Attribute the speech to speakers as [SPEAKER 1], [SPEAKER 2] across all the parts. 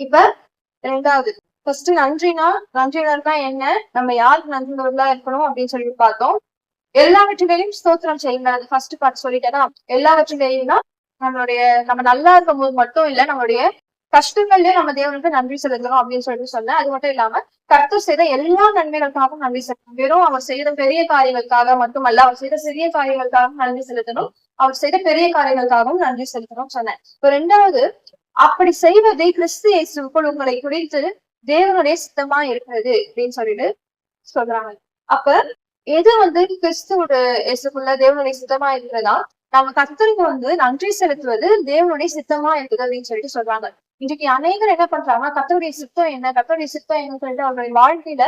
[SPEAKER 1] இப்ப ரெண்டாவது. ஃபர்ஸ்ட் நன்றினா நன்றினா என்ன? நம்ம யாருக்கு நன்றினர்களா இருக்கணும் அப்படின்னு சொல்லி பார்த்தோம். எல்லாவற்றிலையும் ஸ்தோத்திரம் செய்யுங்க அது ஃபர்ஸ்ட் பார்ட் சொல்லிட்டேன்னா எல்லாவற்றிலையும்னா நம்மளுடைய நம்ம நல்லா இருக்கும் போது மட்டும் இல்ல நம்மளுடைய கஷ்டங்கள்லயே நம்ம தேவனுக்கு நன்றி செலுத்தணும் அப்படின்னு சொல்லிட்டு சொன்னேன். அது மட்டும் இல்லாம கர்த்தர் செய்த எல்லா நன்மைகளுக்காகவும் நன்றி செலுத்தணும். வெறும் அவர் செய்த பெரிய காரியங்களுக்காக மட்டுமல்ல அவர் செய்த சிறிய காரியங்களுக்காகவும் நன்றி செலுத்தணும். அவர் செய்த பெரிய காரியங்களுக்காகவும் நன்றி செலுத்தணும் சொன்னேன். இப்ப ரெண்டாவது அப்படி செய்வதை கிறிஸ்து இயேசுக்குள் உங்களை குறித்து தேவனுடைய சித்தமா இருக்கிறது அப்படின்னு சொல்லிட்டு சொல்றாங்க. அப்ப எது வந்து கிறிஸ்துவோட இயேசுக்குள்ள தேவனுடைய சித்தமா இருக்கிறதா? நம்ம கர்த்தருக்கு வந்து நன்றி செலுத்துவது தேவனுடைய சித்தமா இருக்குது அப்படின்னு சொல்லிட்டு சொல்றாங்க. இன்றைக்கு அநேகர் என்ன பண்றாங்க? கர்த்தருடைய சித்தம் என்ன? கர்த்தருடைய சித்தம் என்னன்னு சொல்லிட்டு அவங்களுடைய வாழ்க்கையில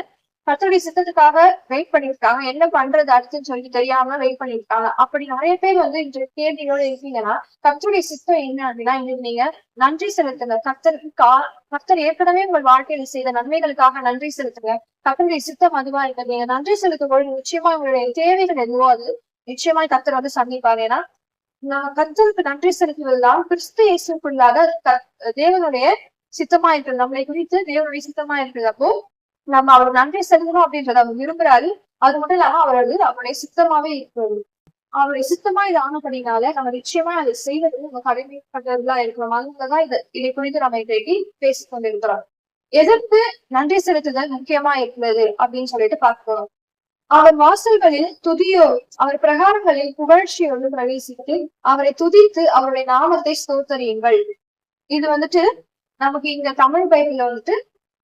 [SPEAKER 1] கர்த்தருடைய சித்தத்துக்காக வெயிட் பண்ணிருக்காங்க என்ன பண்றது அடுத்துன்னு சொல்லி தெரியாம வெயிட் பண்ணிருக்காங்க அப்படி நிறைய பேர் வந்து இன்றைய கேள்வியோட இருக்கீங்கன்னா கர்த்தருடைய சித்தம் என்ன அப்படின்னா இன்றைக்கு நீங்க நன்றி செலுத்துங்க. கர்த்தருக்கு கா கர்த்தர் ஏற்கனவே உங்கள் வாழ்க்கையில செய்த நன்மைகளுக்காக நன்றி செலுத்துங்க. கத்தருடைய சித்தம் அதுவா இருக்கிறது. நீங்க நன்றி செலுத்தும் பொழுது நிச்சயமா உங்களுடைய தேவைகள் எதுவோ அது நிச்சயமா கத்தர் வந்து சந்திப்பாரு. ஏன்னா நம்ம கர்த்தருக்கு நன்றி செலுத்துவதுதான் கிறிஸ்து இயேசுக்குள்ளாக க- தேவனுடைய சித்தமா இருக்கிறது நம்மளை குறித்து தேவனுடைய சித்தமா இருக்கிறது அப்போ நம்ம அவர் நன்றி செலுத்தணும் அப்படின்றத அவர் விரும்புறாரு அது மட்டும் இல்லாம அவர் வந்து அவருடைய சித்தமாவே இருக்கிறது. அவருடைய சித்தமா இது ஆனப்படினால நம்ம நிச்சயமா அதை செய்வது நம்ம கடமைப்பட்டதுலாம் இருக்கிற அதுலதான் இதை இதை குறித்து நம்ம இன்றைக்கு பேசிக் கொண்டிருக்கிறோம் எதற்கு நன்றி செலுத்துதல் முக்கியமா இருக்கிறது அப்படின்னு சொல்லிட்டு பார்க்கிறோம் அவர் வாசல்களில் துதியோ அவர் பிரகாரங்களில் புகழ்ச்சியோடு பிரவேசித்து அவரை துதித்து அவருடைய நாமத்தை ஸ்தோத்தரியுங்கள். இது வந்துட்டு நமக்கு இங்க தமிழ் பைபிள்ல வந்துட்டு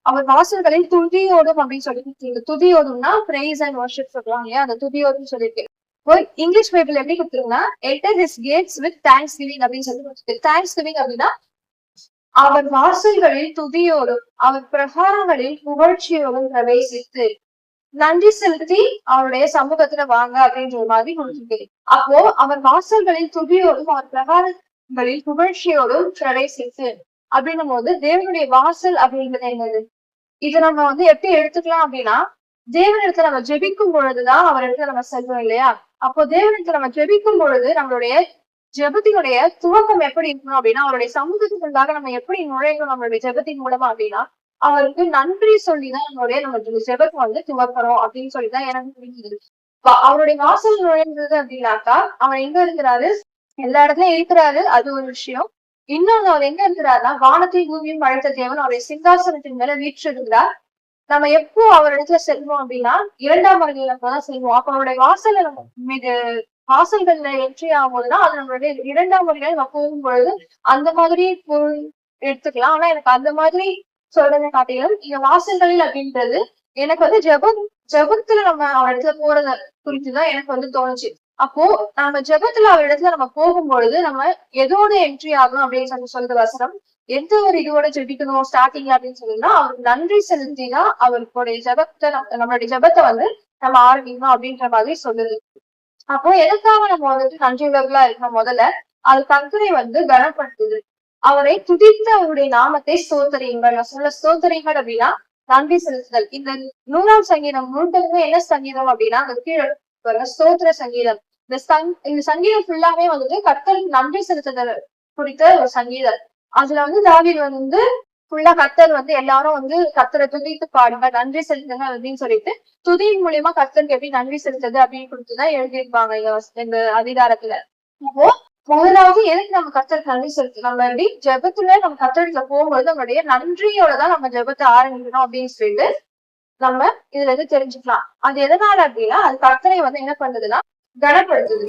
[SPEAKER 1] அவர் வாசல்களில் துதியோடும் அப்படின்னு சொல்லி துதியோடும்னா பிரேஸ் அண்ட் வர்ஷிப் சொல்றாங்க இல்லையா? அந்த துதியோடும் சொல்லியிருக்கேன் இப்போ இங்கிலீஷ் பைபிள் எப்படி கொடுத்துருங்கன்னா enter his gates with thanksgiving அப்படின்னு சொல்லி கொடுத்துருக்கு. தேங்க்ஸ் கிவிங் அப்படின்னா அவர் வாசல்களில் துதியோடும் அவர் பிரகாரங்களில் புகழ்ச்சியோடும் பிரவேசித்து நன்றி செலுத்தி அவருடைய சமூகத்துல வாங்க அப்படின்ற மாதிரி கொடுத்துருக்கு. அப்போ அவர் வாசல்களில் துதியோடும் அவர் பிரகாரங்களில் புகழ்ச்சியோடும் பிரவேசித்து அப்படின்னும் போது தேவனுடைய வாசல் அப்படிங்கிறது என்னது? இதை நம்ம வந்து எப்படி எடுத்துக்கலாம் அப்படின்னா தேவனிடத்துல நம்ம ஜெபிக்கும் பொழுதுதான் அவர் இடத்துல நம்ம செல்வோம் இல்லையா? அப்போ தேவனிடத்துல நம்ம ஜெபிக்கும் பொழுது நம்மளுடைய ஜெபத்தினுடைய துவக்கம் எப்படி இருக்கணும் அப்படின்னா அவருடைய சமூகத்துக்குள்ளாக நம்ம எப்படி நுழையணும் நம்மளுடைய ஜெபத்தின் மூலமா அப்படின்னா அவருக்கு நன்றி சொல்லிதான் நம்மளுடைய நம்ம ஜெபத்தை வந்து துவக்கிறோம் அப்படின்னு சொல்லிதான் எனக்கு புரிஞ்சுது. வா- அவருடைய வாசல் நுழைந்தது அப்படின்னாக்கா அவர் எங்க இருக்கிறாரு? எல்லா இடத்துலயும் இருக்கிறாரு. அது ஒரு விஷயம். இன்னொன்னு அவர் எங்க இருக்கிறாருன்னா வானத்தை பூமியும் படைத்த தேவன் அவருடைய சிங்காசனத்தின் மேல வீற்றிருக்கிறார். நம்ம எப்போ அவர் இடத்துல செல்வோம் அப்படின்னா இரண்டாம் வருகையில தான் செல்வோம். அப்ப அவருடைய வாசல்ல நம்ம மீது வாசல்கள்ல என்ட்ரி ஆகும்போதுதான் அது நம்மளுடைய இரண்டாம் வருகையில நம்ம போகும் பொழுது அந்த மாதிரி எடுத்துக்கலாம். ஆனா எனக்கு அந்த மாதிரி சொல்றதை காட்டிலும் இங்க வாசல்களில் அப்படின்றது எனக்கு வந்து ஜெபம் ஜெபத்துல நம்ம அவர் இடத்துல போறத குறித்துதான் எனக்கு வந்து தோணுச்சு. அப்போ நம்ம ஜெபத்துல அவர் இடத்துல நம்ம போகும்பொழுது நம்ம எதோட என்ட்ரி ஆகணும் அப்படின்னு சொல்லி சொல்ற வசனம் எந்த ஒரு இதோட ஜெபிக்கணும் ஸ்டார்டிங் அப்படின்னு சொன்னீங்கன்னா அவருக்கு நன்றி செலுத்தி தான் அவருடைய ஜெபத்தை நம்ம- நம்மளுடைய ஜெபத்தை வந்து நம்ம ஆரம்பிக்கணும் அப்படின்ற மாதிரி சொல்லுது. அப்போ எதுக்காக நம்ம வந்துட்டு நன்றி உள்ளவர்களா இருக்கணும்? முதல்ல அது கர்த்தரை வந்து கனப்படுத்துது. அவரை துதித்து அவருடைய நாமத்தை ஸ்தோத்தரியுங்கள் நான் சொல்ல ஸ்தோத்தரியுங்கள் அப்படின்னா நன்றி செலுத்துதல். இந்த நூறாம் சங்கீதம் முழுக்கமே என்ன சங்கீதம் அப்படின்னா அந்த கீழே வர ஸ்தோத்திர சங்கீதம். இந்த சங் இந்த சங்கீதம் ஃபுல்லாவே வந்துட்டு கர்த்தருக்கு நன்றி செலுத்துதல் குறித்த ஒரு சங்கீதம். அதுல வந்து தாவீது வந்து ஃபுல்லா கர்த்தர் வந்து எல்லாரும் வந்து கர்த்தரை துதித்து பாடுங்க நன்றி செலுத்துங்க அப்படின்னு சொல்லிட்டு துதியின் மூலியமா கத்தருக்கு எப்படி நன்றி செலுத்துது அப்படின்னு கொடுத்துதான் எழுதியிருப்பாங்க இந்த அதிகாரத்துல. அப்போ முதலாவது எதுக்கு நம்ம கத்தர் நன்றி செலுத்தணும்? நம்ம எப்படி ஜெபத்துல நம்ம கர்த்தருக்கு போகும்போது நம்மளுடைய நன்றியோட தான் நம்ம ஜெபத்தை ஆரம்பிக்கணும் அப்படின்னு சொல்லிட்டு நம்ம இதுல இருந்து தெரிஞ்சுக்கலாம். அது எதனால அப்படின்னா அது கர்த்தரை வந்து என்ன பண்ணுதுன்னா கனப்படுத்துது.